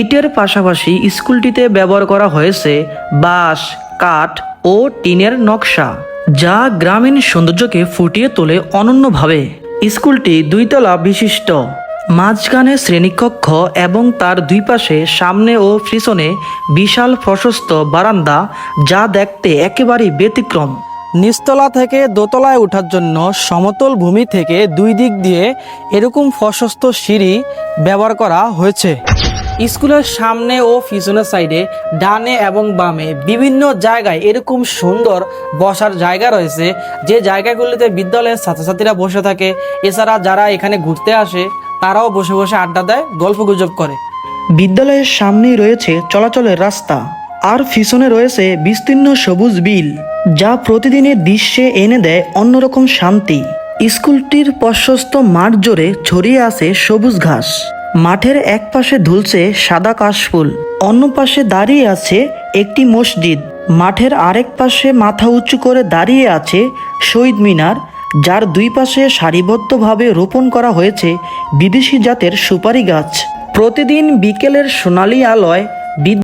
ইটের পাশাপাশি স্কুলটিতে ব্যবহার করা হয়েছে বাঁশ, কাঠ ও টিনের নকশা, যা গ্রামীণ সৌন্দর্যকে ফুটিয়ে তোলে অনন্যভাবে। স্কুলটি দুইতলা বিশিষ্ট। মাঝখানে শ্রেণীকক্ষ এবং তার দুই পাশে সামনে ও পিছনে বিশাল প্রশস্ত বারান্দা, যা দেখতে একেবারেই ব্যতিক্রম। নিচতলা থেকে দোতলায় ওঠার জন্য সমতল ভূমি থেকে দুই দিক দিয়ে এরকম প্রশস্ত সিঁড়ি ব্যবহার করা হয়েছে। স্কুলের সামনে ও পিছনের সাইডে, ডানে এবং বামে বিভিন্ন জায়গায় এরকম সুন্দর বসার জায়গা রয়েছে। যে জায়গাগুলিতে বিদ্যালয়ের ছাত্রছাত্রীরা বসে থাকে, এছাড়া যারা এখানে ঘুরতে আসে, তারাও বসে বসে আড্ডা দেয়, গল্প গুজব করে। বিদ্যালয়ের সামনেই রয়েছে চলাচলের রাস্তা, আর পিছনে রয়েছে বিস্তীর্ণ সবুজ বিল, যা প্রতিদিনের দৃশ্যে এনে দেয় অন্যরকম শান্তি। স্কুলটির প্রশস্ত মাঠ জোরে ছড়িয়ে আছে সবুজ ঘাস। মাঠের এক পাশে ঝুলছে সাদা কাশফুল, অন্য পাশে দাঁড়িয়ে আছে একটি মসজিদ। মাঠের আরেক পাশে মাথা উঁচু করে দাঁড়িয়ে আছে শহীদ মিনার, যার দুই পাশে সারিবদ্ধভাবে রোপণ করা হয়েছে বিদেশি জাতের সুপারি গাছ। প্রতিদিন বিকেলের সোনালি আলোয়